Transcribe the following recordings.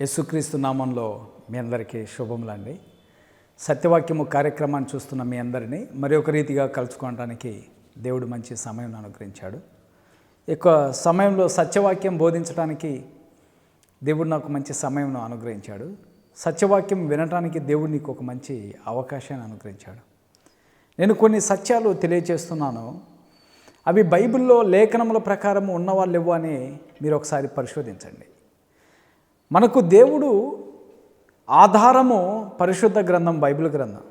యేసుక్రీస్తు నామంలో మీ అందరికీ శుభములండి. సత్యవాక్యము కార్యక్రమాన్ని చూస్తున్న మీ అందరినీ మరి ఒక రీతిగా కలుసుకోవడానికి దేవుడు మంచి సమయం అనుగ్రహించాడు. ఎక్కువ సమయంలో సత్యవాక్యం బోధించడానికి దేవుడు నాకు మంచి సమయం అనుగ్రహించాడు. సత్యవాక్యం వినటానికి దేవుడు నీకు ఒక మంచి అవకాశాన్ని అనుగ్రహించాడు. నేను కొన్ని సత్యాలు తెలియజేస్తున్నాను అవి బైబిల్లో లేఖనముల ప్రకారం ఉన్నవాళ్ళు ఇవ్వని అని మీరు ఒకసారి పరిశోధించండి. మనకు దేవుడు ఆధారము పరిశుద్ధ గ్రంథం బైబిల్ గ్రంథం.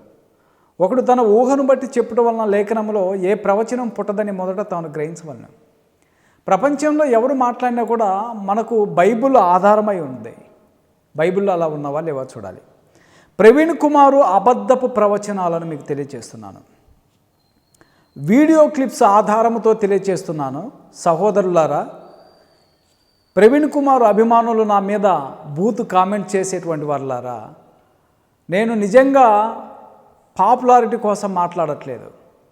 ఒకడు తన ఊహను బట్టి చెప్పడం వలన లేఖనంలో ఏ ప్రవచనం పుట్టదని మొదట తాను గ్రహించవలను. ప్రపంచంలో ఎవరు మాట్లాడినా కూడా మనకు బైబిల్ ఆధారమై ఉంది. బైబిల్లో అలా ఉన్నవా లేవా చూడాలి. ప్రవీణ్ కుమారు అబద్ధపు ప్రవచనాలను మీకు తెలియజేస్తున్నాను వీడియో క్లిప్స్ ఆధారముతో తెలియజేస్తున్నాను సహోదరులారా ప్రవీణ్ కుమార్ అభిమానులు నా మీద బూత్ కామెంట్ చేసేటువంటి వాళ్ళారా నేను నిజంగా పాపులారిటీ కోసం మాట్లాడట్లేదు.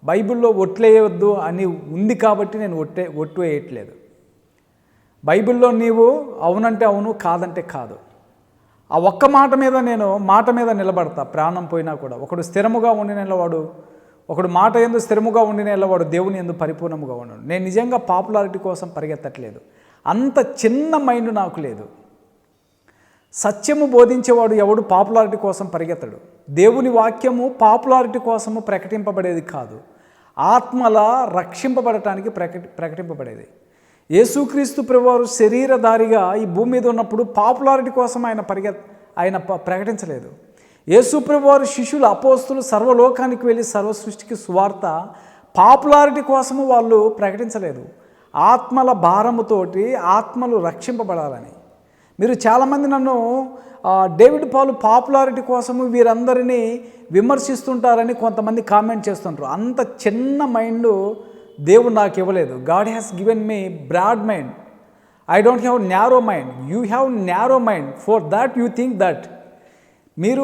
బైబిల్లో ఒట్లేయవద్దు అని ఉంది కాబట్టి నేను ఒట్టే ఒట్టు వేయట్లేదు బైబిల్లో నీవు అవునంటే అవును కాదంటే కాదు. ఆ ఒక్క మాట మీద నేను మాట మీద నిలబడతా ప్రాణం పోయినా కూడా. ఒకడు స్థిరముగా ఉండి నిలవాడు ఒకడు మాట ఎందు స్థిరముగా ఉండి నిలవాడు దేవుని ఎందు పరిపూర్ణముగా ఉండడు నేను నిజంగా పాపులారిటీ కోసం పరిగెత్తట్లేదు. అంత చిన్న మైండ్ నాకు లేదు. సత్యము బోధించేవాడు ఎవడు పాపులారిటీ కోసం పరిగెత్తడు. దేవుని వాక్యము పాపులారిటీ కోసము ప్రకటింపబడేది కాదు. ఆత్మల రక్షింపబడటానికి ప్రకటి ప్రకటింపబడేది. యేసుక్రీస్తు ప్రభువారు శరీరధారిగా ఈ భూమి మీద ఉన్నప్పుడు పాపులారిటీ కోసం ఆయన పరిగె ఆయన ప- ప్రకటించలేదు. యేసు ప్రభువారు శిష్యులు అపోస్తులు సర్వలోకానికి వెళ్ళి సర్వ సృష్టికి సువార్త పాపులారిటీ కోసము వాళ్ళు ప్రకటించలేదు. ఆత్మల భారముతోటి ఆత్మలు రక్షింపబడాలని. మీరు చాలామంది నన్ను డేవిడ్ పాలు పాపులారిటీ కోసము వీరందరినీ విమర్శిస్తుంటారని కొంతమంది కామెంట్ చేస్తుంటారు. అంత చిన్న మైండ్ దేవుడు నాకు ఇవ్వలేదు. God has given me broad mind. I don't have narrow mind. You have narrow mind. For that you think that. మీరు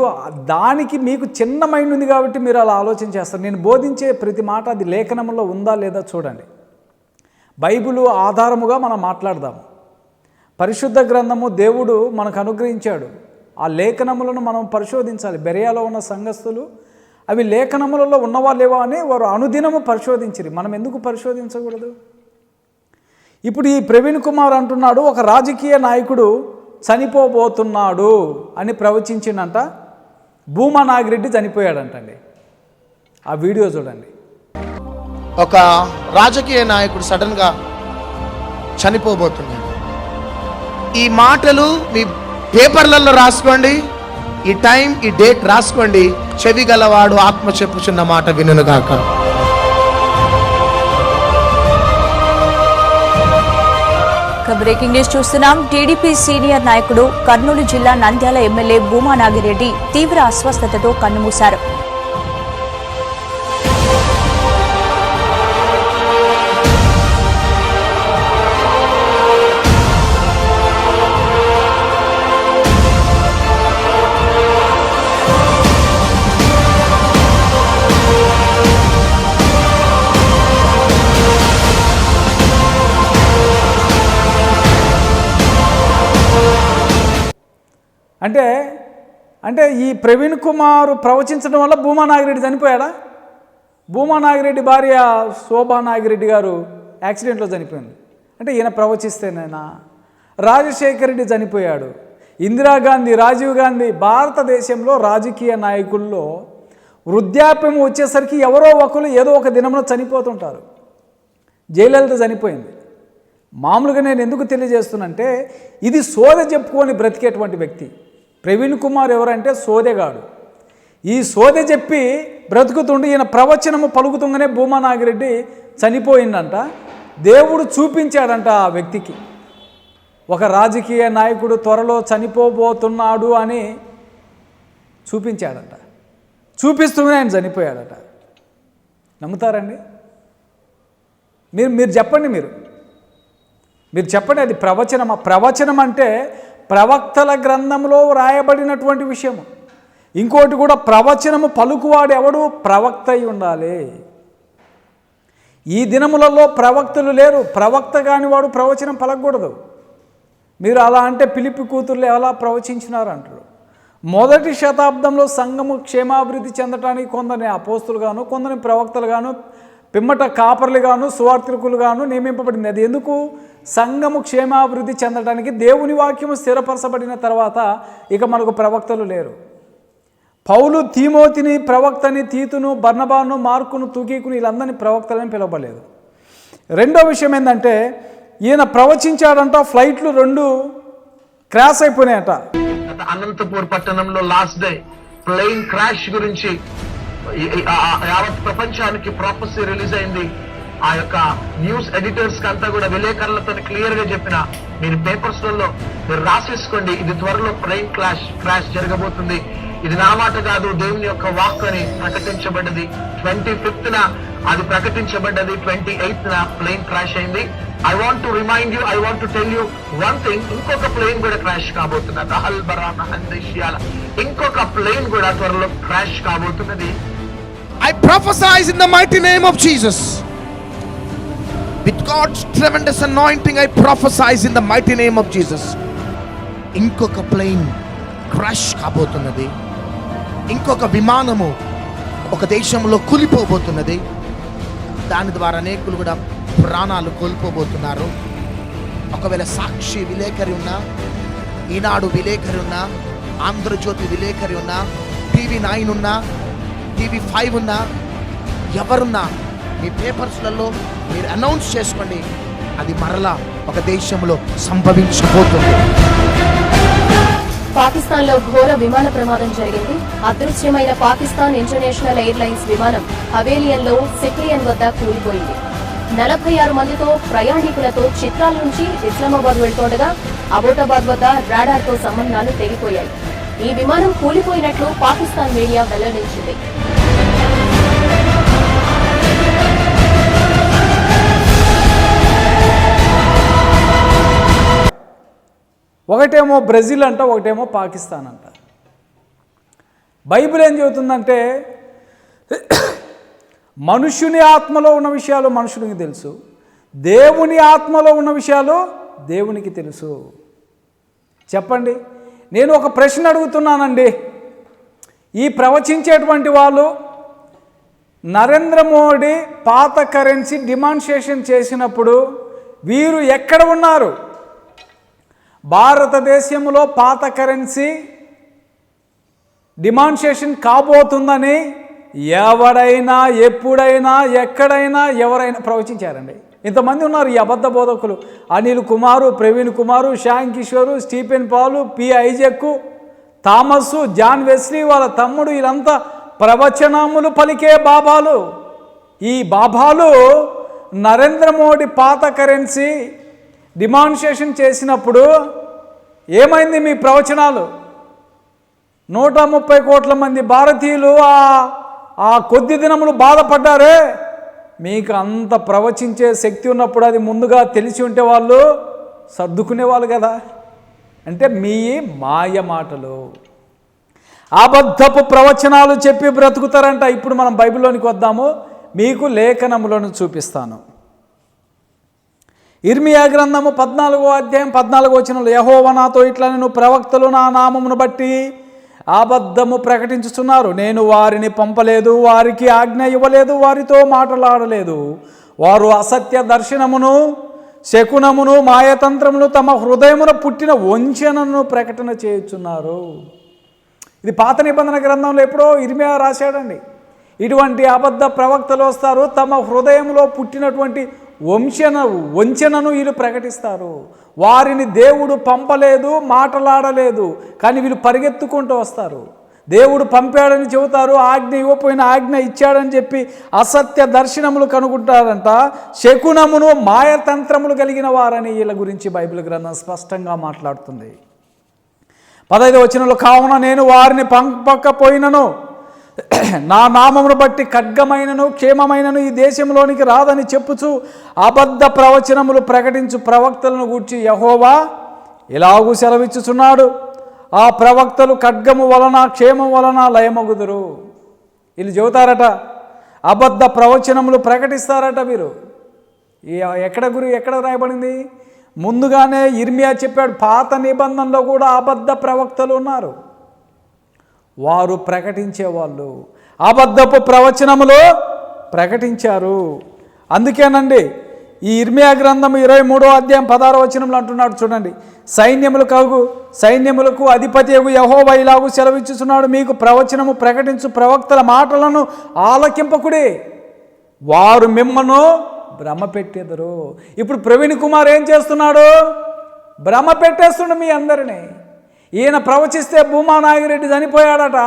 దానికి మీకు చిన్న మైండ్ ఉంది కాబట్టి మీరు అలా ఆలోచన చేస్తారు. నేను బోధించే ప్రతి మాట అది లేఖనంలో ఉందా లేదా చూడండి. బైబిలు ఆధారముగా మనం మాట్లాడదాము. పరిశుద్ధ గ్రంథము దేవుడు మనకు అనుగ్రహించాడు. ఆ లేఖనములను మనం పరిశోధించాలి. బెరియాలో ఉన్న సంఘస్థులు అవి లేఖనములలో ఉన్నవా లేవా అని వారు అనుదినము పరిశోధించరు. మనం ఎందుకు పరిశోధించకూడదు? ఇప్పుడు ఈ ప్రవీణ్ కుమార్ అంటున్నాడు ఒక రాజకీయ నాయకుడు చనిపోబోతున్నాడు అని ప్రవచించిందంట భూమా నాగిరెడ్డి చనిపోయాడంటండి. ఆ వీడియో చూడండి. ఒక రాజకీయ నాయకుడు సడన్గా చనిపోబోతున్నాడు. ఈ మాటలు మీ పేపర్లలో రాసుకోండి ఈ టైం ఈ డేట్ రాసుకోండి. చెవి గలవాడు ఆత్మ చెప్పుచున్న మాట వినుగాక కాక బ్రేకింగ్ న్యూస్ చూస్తున్నాం. టీడీపీ సీనియర్ నాయకుడు కర్నూలు జిల్లా నంద్యాల ఎమ్మెల్యే భూమా నాగిరెడ్డి తీవ్ర అస్వస్థతతో కన్నుమూశారు. అంటే అంటే ఈ ప్రవీణ్ కుమార్ ప్రవచించడం వల్ల భూమా నాగిరెడ్డి చనిపోయాడా? భూమా నాగిరెడ్డి భార్య శోభా నాగిరెడ్డి గారు యాక్సిడెంట్లో చనిపోయింది. అంటే ఈయన ప్రవచిస్తేనేనా? రాజశేఖర్ రెడ్డి చనిపోయాడు. ఇందిరాగాంధీ రాజీవ్ గాంధీ భారతదేశంలో రాజకీయ నాయకుల్లో వృద్ధాప్యం వచ్చేసరికి ఎవరో ఒకరు ఏదో ఒక దినంలో చనిపోతుంటారు. జయలలిత చనిపోయింది. మామూలుగా నేను ఎందుకు తెలియజేస్తున్నానంటే ఇది సోద చెప్పుకొని బ్రతికేటువంటి వ్యక్తి. ప్రవీణ్ కుమార్ ఎవరంటే సోదెగాడు. ఈ సోదె చెప్పి బ్రతుకుతుండి ఈయన ప్రవచనము పలుకుతుంగానే భూమా నాగిరెడ్డి చనిపోయిందంట. దేవుడు చూపించాడంట ఆ వ్యక్తికి. ఒక రాజకీయ నాయకుడు త్వరలో చనిపోబోతున్నాడు అని చూపించాడట. చూపిస్తూనే ఆయన చనిపోయాడట. నమ్ముతారండి? మీరు మీరు చెప్పండి మీరు. మీరు చెప్పండి అది ప్రవచనమా? ప్రవచనం అంటే ప్రవక్తల గ్రంథంలో వ్రాయబడినటువంటి విషయము. ఇంకోటి కూడా ప్రవచనము పలుకువాడు ఎవడు? ప్రవక్త అయి ఉండాలి. ఈ దినములలో ప్రవక్తలు లేరు. ప్రవక్త కాని వాడు ప్రవచనం పలకూడదు మీరు అలా అంటే పిలిపి కూతుర్లు ఎలా ప్రవచించినారు అంటారు. మొదటి శతాబ్దంలో సంఘము క్షేమాభివృద్ధి చెందటానికి కొందరిని అపోస్తులు గాను కొందరిని ప్రవక్తలు గాను పిమ్మట కాపర్లుగాను సువార్థికులుగాను నియమింపబడింది. అది ఎందుకు? సంఘము క్షేమాభివృద్ధి చెందడానికి దేవుని వాక్యము స్థిరపరచబడిన తర్వాత ఇక మనకు ప్రవక్తలు లేరు. పౌలు తీమోతిని ప్రవక్తని తీతును బర్ణబాను మార్కును తూకీకుని వీళ్ళందరినీ ప్రవక్తలని పిలవలేదు రెండో విషయం ఏంటంటే ఈయన ప్రవచించాడంట ఫ్లైట్లు రెండు క్రాష్ అయిపోయినాయట. అనంతపూర్ పట్టణంలో లాస్ట్ డే ప్లేన్ క్రాష్ గురించి యావత్ ప్రపంచానికి ప్రాపసీ రిలీజ్ అయింది. ఆ యొక్క న్యూస్ ఎడిటర్స్ అంతా కూడా విలేకరులతో క్లియర్గా చెప్పిన మీరు పేపర్స్లలో మీరు రాసేసుకోండి. ఇది త్వరలో ప్రైమ్ క్లాష్ క్రాష్ జరగబోతుంది. ఇది నా మాట కాదు దేవుని యొక్క వాక్ అని ప్రకటించబడ్డది. ట్వంటీ ఫిఫ్త్ న అది ప్రకటించబడ్డది. ట్వంటీ ఎయిత్ న ప్లేన్ క్రాష్ అయింది. I want to remind you I want to tell you one thing ఇంకొక ప్లేన్ కూడా క్రాష్ కాబోతున్నది. అహల్ బరా ఇంకొక ప్లేన్ కూడా త్వరలో క్రాష్ కాబోతున్నది. I prophesize in the mighty name of Jesus. With God's tremendous anointing, I prophesize in the mighty name of Jesus. ఇంకొక ప్లేన్ క్రాష్ కాబోతున్నది ఇంకొక విమానము ఒక దేశంలో కూలిపోబోతున్నది దాని ద్వారా అనేకులు కూడా ప్రాణాలు కోల్పోబోతున్నారు ఒకవేళ సాక్షి విలేకరి ఉన్నా ఈనాడు విలేకరి ఉన్నా ఆంధ్రజ్యోతి విలేకరి ఉన్నా టీవీ నైన్ ఉన్నా టీవీ ఫైవ్ ఉందా ఎవరున్నా మీ పేపర్స్లలో మీరు అనౌన్స్ చేసుకోండి అది మరలా ఒక దేశంలో సంభవించబోతుంది. పాకిస్తాన్లో ఘోర విమాన ప్రమాదం జరిగింది. అదృశ్యమైన పాకిస్తాన్ ఇంటర్నేషనల్ ఎయిర్లైన్స్ విమానం హవేలియన్లో సిక్లియన్ వద్ద కూలిపోయింది. నలభై ఆరు మందితో ప్రయాణికులతో చిత్రాల నుంచి ఇస్లామాబాద్ వెళ్తుండగా అబోటాబాద్ వద్ద రాడార్తో సంబంధాలు తెగిపోయాయి. ఈ విమానం కూలిపోయినట్లు పాకిస్తాన్ మీడియా వెల్లడించింది. ఒకటేమో బ్రెజిల్ అంట ఒకటేమో పాకిస్తాన్ అంట. బైబిల్ ఏం చెబుతుందంటే మనుషుని ఆత్మలో ఉన్న విషయాలు మనుషునికి తెలుసు దేవుని ఆత్మలో ఉన్న విషయాలు దేవునికి తెలుసు. చెప్పండి నేను ఒక ప్రశ్న అడుగుతున్నానండి. ఈ ప్రవచించేటువంటి వాళ్ళు నరేంద్ర మోడీ పాత కరెన్సీ డిమాన్స్ట్రేషన్ చేసినప్పుడు వీరు ఎక్కడ ఉన్నారు? భారతదేశంలో పాత కరెన్సీ డిమాన్స్ట్రేషన్ కాబోతుందని ఎవడైనా ఎప్పుడైనా ఎక్కడైనా ఎవరైనా ప్రవచించారండి. ఇంతమంది ఉన్నారు ఈ అబద్ధ బోధకులు. Anil Kumar Praveen Kumar Shyam Kishore Stephen Paul P Isaac Thomas John Wesley వాళ్ళ తమ్ముడు వీళ్ళంతా ప్రవచనములు పలికే బాబాలు. ఈ బాబాలు నరేంద్ర మోడీ పాత కరెన్సీ డిమాన్స్ట్రేషన్ చేసినప్పుడు ఏమైంది మీ ప్రవచనాలు? నూట ముప్పై కోట్ల మంది భారతీయులు ఆ ఆ కొద్ది దినములు బాధపడ్డారే? మీకు అంత ప్రవచించే శక్తి ఉన్నప్పుడు అది ముందుగా తెలిసి ఉంటే వాళ్ళు సర్దుకునేవాళ్ళు కదా? అంటే మీ మాయ మాటలు. అబద్ధపు ప్రవచనాలు చెప్పి బ్రతుకుతారంట. ఇప్పుడు మనం బైబిల్లోనికి వద్దాము. మీకు లేఖనములను చూపిస్తాను. ఇర్మియా గ్రంథము పద్నాలుగో అధ్యాయం పద్నాలుగో వచనంలో యహోవ నాతో ఇట్లా నేను ప్రవక్తలు నా నామమును బట్టి అబద్ధము ప్రకటించుచున్నారు. నేను వారిని పంపలేదు వారికి ఆజ్ఞ ఇవ్వలేదు వారితో మాట్లాడలేదు. వారు అసత్య దర్శనమును శకునమును మాయతంత్రమును తమ హృదయమున పుట్టిన వంచనను ప్రకటన చేయుచున్నారు. ఇది పాత నిబంధన గ్రంథంలో ఎప్పుడో ఇర్మియా రాశాడండి. ఇటువంటి అబద్ధ ప్రవక్తలు వస్తారు తమ హృదయంలో పుట్టినటువంటి వంశన వంచనను వీళ్ళు ప్రకటిస్తారు. వారిని దేవుడు పంపలేదు మాటలాడలేదు కానీ వీళ్ళు పరిగెత్తుకుంటూ వస్తారు. దేవుడు పంపాడని చెబుతారు ఆజ్ఞ ఇవ్వపోయిన ఆజ్ఞ ఇచ్చాడని చెప్పి అసత్య దర్శనములు కనుగొంటారంట. శకునమును మాయతంత్రములు కలిగిన వారని వీళ్ళ గురించి బైబిల్ గ్రంథం స్పష్టంగా మాట్లాడుతుంది. పదహైదు వచనంలో కావున నేను వారిని పంపకపోయినను నా నామమును బట్టి ఖడ్గమైనను క్షేమమైనను ఈ దేశంలోనికి రాదని చెప్పుచు అబద్ధ ప్రవచనములు ప్రకటించు ప్రవక్తలను గూర్చి యహోవా ఇలాగూ సెలవిచ్చుచున్నాడు. ఆ ప్రవక్తలు ఖడ్గము వలన క్షేమం వలన లయమగుదురు. వీళ్ళు చెబుతారట అబద్ధ ప్రవచనములు ప్రకటిస్తారట వీరు. ఎక్కడ గురి ఎక్కడ రాయబడింది? ముందుగానే ఇర్మియా చెప్పాడు పాత నిబంధనలో కూడా అబద్ధ ప్రవక్తలు ఉన్నారు. వారు ప్రకటించేవాళ్ళు. అబద్ధపు ప్రవచనములు ప్రకటించారు. అందుకేనండి ఈ ఇర్మియా గ్రంథం ఇరవై మూడో అధ్యాయం పదహారో వచనంలో అంటున్నాడు చూడండి. సైన్యములు కగు సైన్యములకు అధిపతి యహోవా ఇలాగు సెలవిచ్చుచున్నాడు మీకు ప్రవచనము ప్రకటించు ప్రవక్తల మాటలను ఆలకింపకుడే. వారు మిమ్మను భ్రమ పెట్టెదరు ఇప్పుడు ప్రవీణ్ కుమార్ ఏం చేస్తున్నాడు? భ్రమ పెట్టేస్తుండు మీ అందరినీ. ఈయన ప్రవచిస్తే భూమా నాగిరెడ్డి చనిపోయాడట.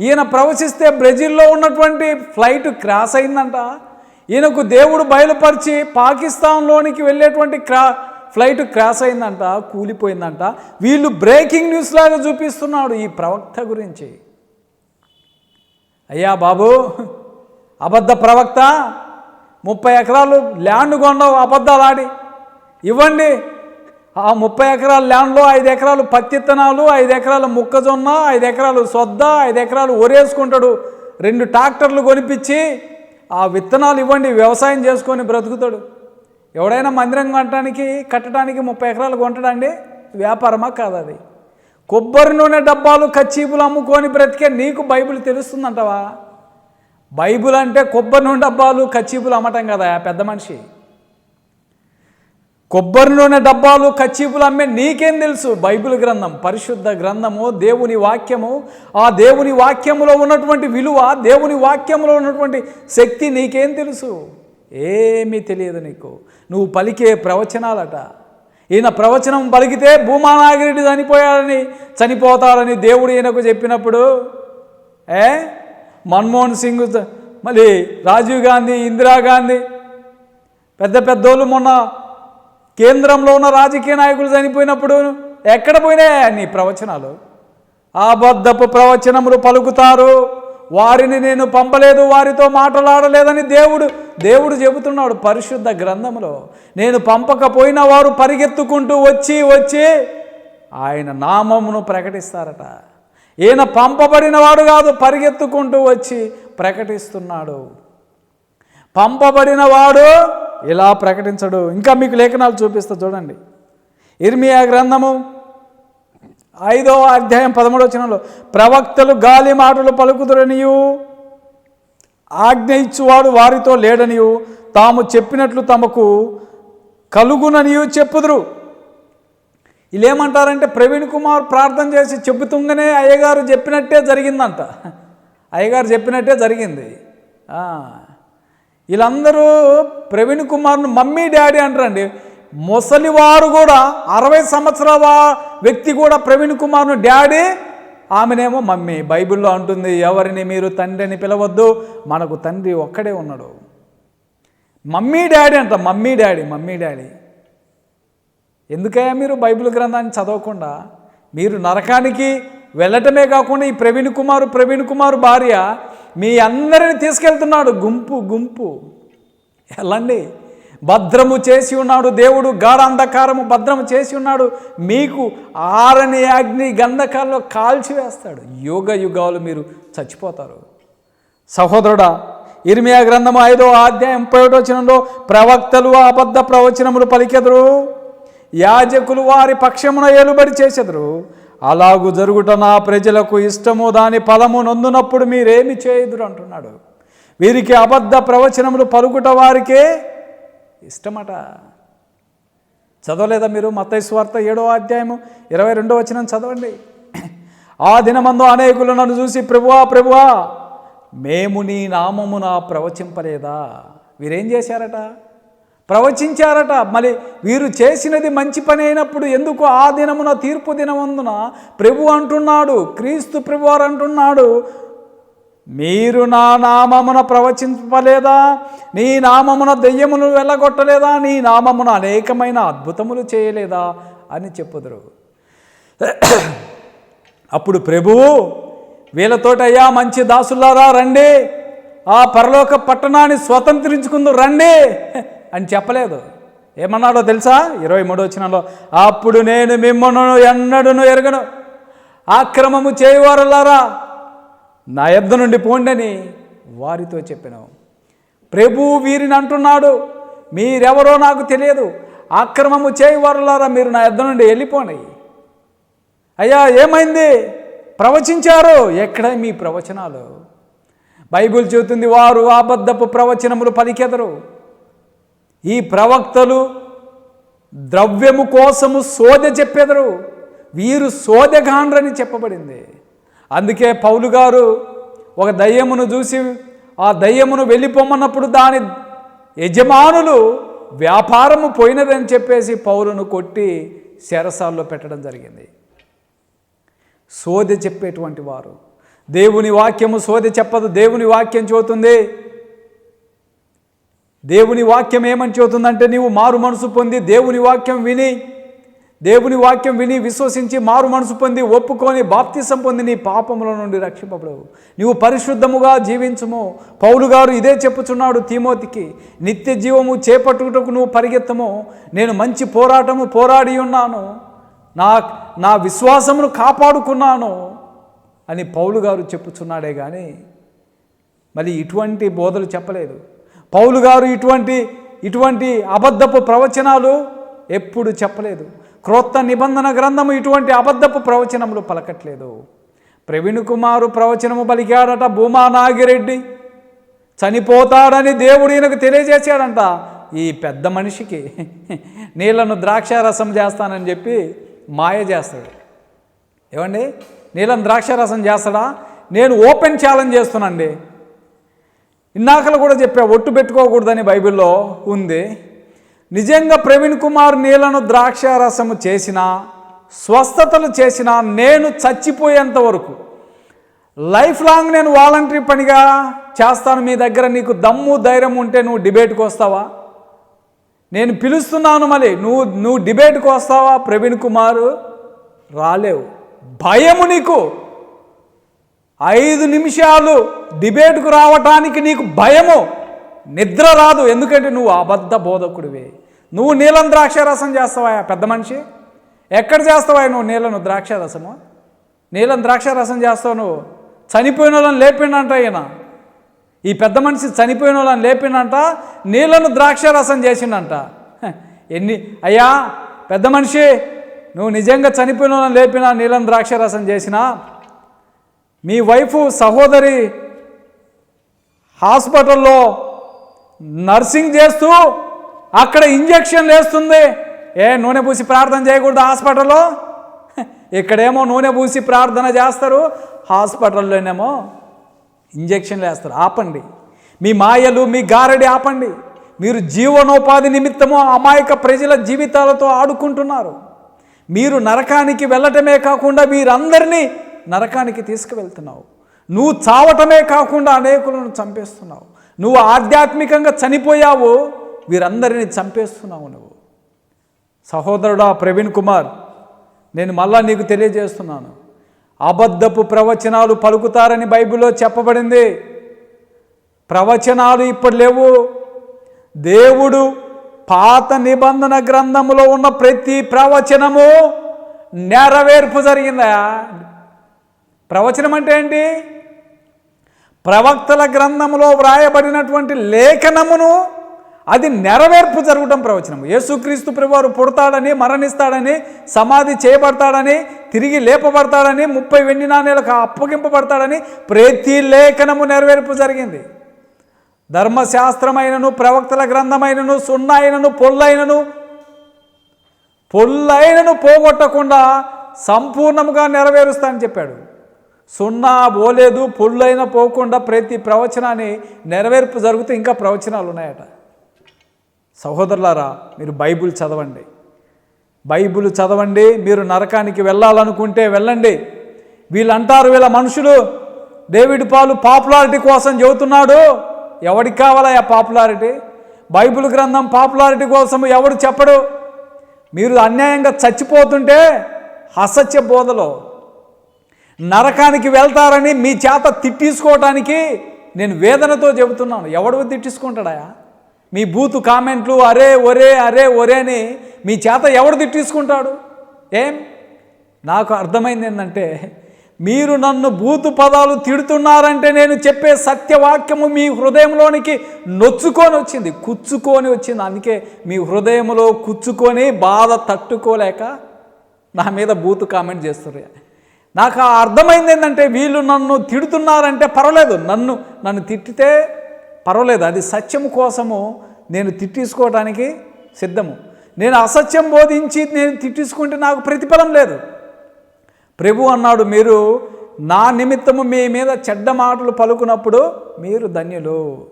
ఈయన ప్రవచిస్తే బ్రెజిల్లో ఉన్నటువంటి ఫ్లైట్ క్రాస్ అయిందంట. ఈయనకు దేవుడు బయలుపరిచి పాకిస్తాన్లోనికి వెళ్ళేటువంటి క్రా ఫ్లైట్ క్రాస్ అయిందంట కూలిపోయిందంట. వీళ్ళు బ్రేకింగ్ న్యూస్ లాగా చూపిస్తున్నాడు ఈ ప్రవక్త గురించి. అయ్యా బాబు అబద్ధ ప్రవక్త ముప్పై ఎకరాలు ల్యాండ్ కొన్నావు అబద్ధాలాడి ఇవ్వండి. ఆ ముప్పై ఎకరాల ల్యాండ్లో ఐదు ఎకరాలు పత్తి విత్తనాలు ఐదు ఎకరాలు మొక్కజొన్న ఐదు ఎకరాలు సొద్ద ఐదు ఎకరాలు ఒరేసుకుంటాడు. రెండు ట్రాక్టర్లు కొనిపించి ఆ విత్తనాలు ఇవ్వండి వ్యవసాయం చేసుకొని బ్రతుకుతాడు. ఎవడైనా మందిరం కట్టడానికి కట్టడానికి ముప్పై ఎకరాలు కొంటాడండి వ్యాపారమా కాదు అది? కొబ్బరి నూనె డబ్బాలు కచ్చీపులు అమ్ముకొని బ్రతికే నీకు బైబిల్ తెలుస్తుందంటవా? బైబిల్ అంటే కొబ్బరి నూనె డబ్బాలు కచ్చీపులు అమ్మటం కదా పెద్ద మనిషి. కొబ్బరి నూనె డబ్బాలు కచ్చీపులు అమ్మే నీకేం తెలుసు? బైబిల్ గ్రంథం పరిశుద్ధ గ్రంథము దేవుని వాక్యము. ఆ దేవుని వాక్యములో ఉన్నటువంటి విలువ దేవుని వాక్యములో ఉన్నటువంటి శక్తి నీకేం తెలుసు? ఏమీ తెలియదు నీకు. నువ్వు పలికే ప్రవచనాలట. ఈయన ప్రవచనం పలికితే భూమానాగిరెడ్డి చనిపోయాడని చనిపోతాడని దేవుడు ఈయనకు చెప్పినప్పుడు ఏ? మన్మోహన్ సింగ్ మళ్ళీ రాజీవ్ గాంధీ ఇందిరాగాంధీ పెద్ద పెద్దోళ్ళు మొన్న కేంద్రంలో ఉన్న రాజకీయ నాయకులు చనిపోయినప్పుడు ఎక్కడ పోయినాయి నీ ప్రవచనాలు? అబద్ధపు ప్రవచనములు పలుకుతారు. వారిని నేను పంపలేదు వారితో మాట్లాడలేదని దేవుడు దేవుడు చెబుతున్నాడు పరిశుద్ధ గ్రంథములో. నేను పంపకపోయిన వారు పరిగెత్తుకుంటూ వచ్చి వచ్చి ఆయన నామమును ప్రకటిస్తారట. ఈయన పంపబడిన వాడు కాదు పరిగెత్తుకుంటూ వచ్చి ప్రకటిస్తున్నాడు. పంపబడిన వాడు ఇలా ప్రకటించడు? ఇంకా మీకు లేఖనాలు చూపిస్తా చూడండి. ఇర్మియా గ్రంథము ఐదవ అధ్యాయం పదమూడవచనంలో ప్రవక్తలు గాలి మాటలు పలుకుదురనియు ఆజ్ఞ ఇచ్చువాడు వారితో లేడనియు తాము చెప్పినట్లు తమకు కలుగుననియు చెప్పుదురు. వీళ్ళు ఏమంటారంటే ప్రవీణ్ కుమార్ ప్రార్థన చేసి చెబుతుండగానే అయ్యగారు చెప్పినట్టే జరిగిందంట. అయ్యగారు చెప్పినట్టే జరిగింది. వీళ్ళందరూ ప్రవీణ్ కుమార్ను మమ్మీ డాడీ అంటారండి. ముసలివారు కూడా అరవై సంవత్సరాల వ్యక్తి కూడా ప్రవీణ్ కుమార్ను డాడీ ఆమెనేమో మమ్మీ. బైబిల్లో అంటుంది ఎవరిని మీరు తండ్రి అని పిలవద్దు మనకు తండ్రి ఒక్కడే ఉన్నాడు. మమ్మీ డాడీ అంట మమ్మీ డాడీ మమ్మీ డాడీ. ఎందుకయ్యా మీరు బైబిల్ గ్రంథాన్ని చదవకుండా? మీరు నరకానికి వెళ్ళటమే కాకుండా ఈ ప్రవీణ్ కుమార్ ప్రవీణ్ కుమార్ భార్య మీ అందరిని తీసుకెళ్తున్నాడు. గుంపు గుంపు. వెళ్ళండి భద్రము చేసి ఉన్నాడు దేవుడు గాఢాంధకారము భద్రము చేసి ఉన్నాడు. మీకు ఆరని అగ్ని గంధకాల్లో కాల్చివేస్తాడు యుగ యుగాలు మీరు చచ్చిపోతారు. సహోదరుడా ఇర్మియా గ్రంథము ఐదో అధ్యాయం ముప్పై వచనంలో ప్రవక్తలు అబద్ధ ప్రవచనములు పలికెదరు. యాజకులు వారి పక్షమున ఏలుబడి చేసెదరు. అలాగు జరుగుట నా ప్రజలకు ఇష్టము దాని ఫలము నొందునప్పుడు మీరేమి చేయుదురు అంటున్నాడు. వీరికి అబద్ధ ప్రవచనములు పలుకుట వారికే ఇష్టమట. చదవలేదా మీరు? మత్తయి ఏడో అధ్యాయము ఇరవై రెండో వచనం చదవండి. ఆ దినమందు అనేకులు నన్ను చూసి ప్రభువా ప్రభువా మేము నీ నామమున ప్రవచింపలేదా? వీరేం చేశారట? ప్రవచించారట. మళ్ళీ వీరు చేసినది మంచి పని అయినప్పుడు ఎందుకు ఆ దినమున తీర్పు దినమందున ప్రభు అంటున్నాడు క్రీస్తు ప్రభువారు అంటున్నాడు మీరు నా నామమున ప్రవచింపలేదా? నీ నామమున దెయ్యమును వెళ్ళగొట్టలేదా? నీ నామమున అనేకమైన అద్భుతములు చేయలేదా? అని చెప్పుదురు. అప్పుడు ప్రభువు వీళ్ళతోటయ్యా మంచి దాసులారా రండి. ఆ పరలోక పట్టణాన్ని స్వతంత్రించుకుందు రండి. అని చెప్పలేదు. ఏమన్నాడో తెలుసా? ఇరవై మూడు వచ్చినలో అప్పుడు నేను మిమ్మను ఎన్నడను ఎరగను. ఆక్రమము చేయవారులారా. నా ఎద్ద నుండి పోండని వారితో చెప్పాను ప్రభు వీరిని అంటున్నాడు. మీరెవరో నాకు తెలియదు. ఆక్రమము చేయవారులారా మీరు నా ఎద్ద నుండి వెళ్ళిపోండి అయ్యా ఏమైంది? ప్రవచించారు? ఎక్కడ మీ ప్రవచనాలు? బైబిల్ చెబుతుంది వారు అబద్ధపు ప్రవచనములు పలికెదరు. ఈ ప్రవక్తలు ద్రవ్యము కోసము సోదె చెప్పెదరు. వీరు సోదెగాండ్రని చెప్పబడింది. అందుకే పౌలు గారు ఒక దయ్యమును చూసి ఆ దయ్యమును వెళ్ళిపోమన్నప్పుడు దాని యజమానులు వ్యాపారము పోయినదని చెప్పేసి పౌరును కొట్టి శరసాల్లో పెట్టడం జరిగింది. సోదె చెప్పేటువంటి వారు. దేవుని వాక్యము సోదె చెప్పదు దేవుని వాక్యం చూతుంది దేవుని వాక్యం ఏమని చెబుతుందంటే నీవు మారు మనసు పొంది దేవుని వాక్యం విని దేవుని వాక్యం విని విశ్వసించి మారు మనసు పొంది ఒప్పుకొని బాప్తిసం పొంది నీ పాపముల నుండి రక్షింపబడవు. నీవు పరిశుద్ధముగా జీవించము. పౌలు గారు ఇదే చెప్పుచున్నాడు తీమోతికి నిత్య జీవము చేపట్టుటకు నువ్వు పరిగెత్తము. నేను మంచి పోరాటము పోరాడి ఉన్నాను. నా నా విశ్వాసమును కాపాడుకున్నాను అని పౌలు గారు చెప్పుచున్నాడే కానీ మరి ఇటువంటి బోధలు చెప్పలేదు. పౌలు గారు ఇటువంటి ఇటువంటి అబద్ధపు ప్రవచనాలు ఎప్పుడు చెప్పలేదు. క్రొత్త నిబంధన గ్రంథము ఇటువంటి అబద్ధపు ప్రవచనములు పలకట్లేదు. ప్రవీణ్ కుమారు ప్రవచనము పలికాడట భూమా నాగిరెడ్డి చనిపోతాడని దేవుడు ఈయనకు తెలియజేశాడంట. ఈ పెద్ద మనిషికి నీళ్ళను ద్రాక్షారసం చేస్తానని చెప్పి మాయ చేస్తాడు. ఏమండి? నీళ్ళను ద్రాక్షారసం చేస్తాడా? నేను ఓపెన్ ఛాలెంజ్ చేస్తున్నానండి. ఇన్నాకలు కూడా చెప్పా ఒట్టు పెట్టుకోకూడదని బైబిల్లో ఉంది. నిజంగా ప్రవీణ్ కుమార్ నీళ్ళను ద్రాక్షారసము చేసిన స్వస్థతలు చేసిన నేను చచ్చిపోయేంత వరకు లైఫ్ లాంగ్ నేను వాలంటరీ పనిగా చేస్తాను మీ దగ్గర నీకు దమ్ము ధైర్యం ఉంటే నువ్వు డిబేట్కి వస్తావా? నేను పిలుస్తున్నాను మళ్ళీ నువ్వు నువ్వు డిబేట్కి వస్తావా? ప్రవీణ్ కుమార్ రాలేవు. భయము నీకు. ఐదు నిమిషాలు డిబేట్కు రావటానికి నీకు భయము? నిద్ర రాదు. ఎందుకంటే నువ్వు అబద్ధ బోధకుడివి. నువ్వు నీలం ద్రాక్షరసం చేస్తావా పెద్ద మనిషి? ఎక్కడ చేస్తావా నువ్వు నీళ్ళను ద్రాక్షరసము? నీలం ద్రాక్షరసం చేస్తావు నువ్వు. చనిపోయిన వాళ్ళని లేపిండంట ఈయన. ఈ పెద్ద మనిషి చనిపోయిన వాళ్ళని లేపిండంట నీళ్ళను ద్రాక్షరసం చేసిండంట. ఎన్ని? అయ్యా పెద్ద మనిషి నువ్వు నిజంగా చనిపోయిన వాళ్ళని లేపినా నీలం ద్రాక్షరసం చేసినా? మీ వైఫ్ సహోదరి హాస్పిటల్లో నర్సింగ్ చేస్తూ అక్కడ ఇంజక్షన్ వేస్తుంది. ఏ నూనె పూసి ప్రార్థన చేయకూడదు హాస్పిటల్లో? ఇక్కడేమో నూనె పూసి ప్రార్థన చేస్తారు హాస్పిటల్లోనేమో ఇంజక్షన్లు వేస్తారు. ఆపండి. మీ మాయలు మీ గారడి ఆపండి. మీరు జీవనోపాధి నిమిత్తము అమాయక ప్రజల జీవితాలతో ఆడుకుంటున్నారు. మీరు నరకానికి వెళ్ళటమే కాకుండా మీరందరినీ నరకానికి తీసుకువెళ్తున్నావు. నువ్వు చావటమే కాకుండా అనేకులను చంపేస్తున్నావు. నువ్వు ఆధ్యాత్మికంగా చనిపోయావు వీరందరినీ చంపేస్తున్నావు నువ్వు. సహోదరుడా ప్రవీణ్ కుమార్ నేను మళ్ళా నీకు తెలియజేస్తున్నాను. అబద్ధపు ప్రవచనాలు పలుకుతారని బైబిల్లో చెప్పబడింది. ప్రవచనాలు ఇప్పుడు లేవు. దేవుడు పాత నిబంధన గ్రంథములో ఉన్న ప్రతి ప్రవచనము నెరవేర్పు జరిగిందా? ప్రవచనం అంటే ఏంటి? ప్రవక్తల గ్రంథములో వ్రాయబడినటువంటి లేఖనమును అది నెరవేర్పు జరగటం ప్రవచనం యేసుక్రీస్తు ప్రభువారు పుడతాడని మరణిస్తాడని సమాధి చేయబడతాడని తిరిగి లేపబడతాడని ముప్పై వెండి నాణేలకు అప్పగింపబడతాడని ప్రతి లేఖనము నెరవేర్పు జరిగింది. ధర్మశాస్త్రమైనను ప్రవక్తల గ్రంథమైనను సున్నాయినను పొల్లైనను పొల్లైనను పోగొట్టకుండా సంపూర్ణముగా నెరవేరుస్తా అని చెప్పాడు. సున్నా పోలేదు పొళ్ళైనా పోకుండా ప్రతి ప్రవచనాన్ని నెరవేర్పు జరుగుతూ ఇంకా ప్రవచనాలు ఉన్నాయట. సహోదరులారా మీరు బైబిల్ చదవండి. బైబిల్ చదవండి మీరు నరకానికి వెళ్ళాలనుకుంటే వెళ్ళండి. వీళ్ళంటారు వీళ్ళ మనుషులు డేవిడ్ పాలు పాపులారిటీ కోసం చెబుతున్నాడు ఎవడికి కావాలా ఆ పాపులారిటీ? బైబిల్ గ్రంథం పాపులారిటీ కోసం ఎవడు చెప్పడు? మీరు అన్యాయంగా చచ్చిపోతుంటే అసత్య బోధలో నరకానికి వెళ్తారని మీ చేత తిట్టించుకోవటానికి నేను వేదనతో చెబుతున్నాను. ఎవడు తిట్టించుకుంటాడా మీ బూతు కామెంట్లు అరే ఒరే అరే ఒరే అని మీ చేత ఎవడు తిట్టించుకుంటాడు? ఏం? నాకు అర్థమైంది ఏంటంటే మీరు నన్ను బూతు పదాలు తిడుతున్నారంటే నేను చెప్పే సత్యవాక్యము మీ హృదయంలోనికి నొచ్చుకొని వచ్చింది కుచ్చుకొని వచ్చింది. అందుకే మీ హృదయంలో కుచ్చుకొని బాధ తట్టుకోలేక నా మీద బూతు కామెంట్ చేస్తున్నారు. నాకు ఆ అర్థమైంది ఏంటంటే వీళ్ళు నన్ను తిడుతున్నారంటే పర్వాలేదు. నన్ను నన్ను తిట్టితే పర్వాలేదు. అది సత్యం కోసము నేను తిట్టించుకోవడానికి సిద్ధము. నేను అసత్యం బోధించి నేను తిట్టేసుకుంటే నాకు ప్రతిఫలం లేదు. ప్రభు అన్నాడు మీరు నా నిమిత్తము మీ మీద చెడ్డ మాటలు పలుకున్నప్పుడు మీరు ధన్యులు.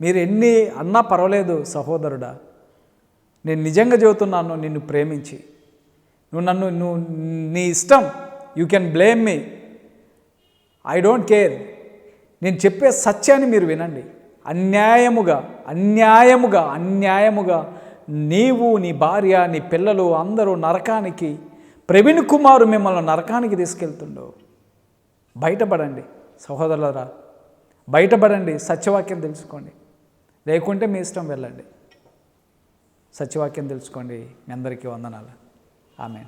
మీరు ఎన్ని అన్నా పర్వాలేదు సహోదరుడా. నేను నిజంగా చెబుతున్నాను నిన్ను ప్రేమించి. నువ్వు నన్ను నువ్వు నీ ఇష్టం you can blame me. I don't care. నేను చెప్పే సత్యాన్ని మీరు వినండి. అన్యాయముగా అన్యాయముగా అన్యాయముగా నీవు నీ భార్య నీ పిల్లలు అందరూ నరకానికి ప్రవీణ్ కుమారు మిమ్మల్ని నరకానికి తీసుకెళ్తుండో. బయటపడండి సహోదరులరా. బయటపడండి సత్యవాక్యం తెలుసుకోండి. లేకుంటే మీ ఇష్టం వెళ్ళండి. సత్యవాక్యం తెలుసుకోండి. మీ అందరికీ వందనాలు. ఆమె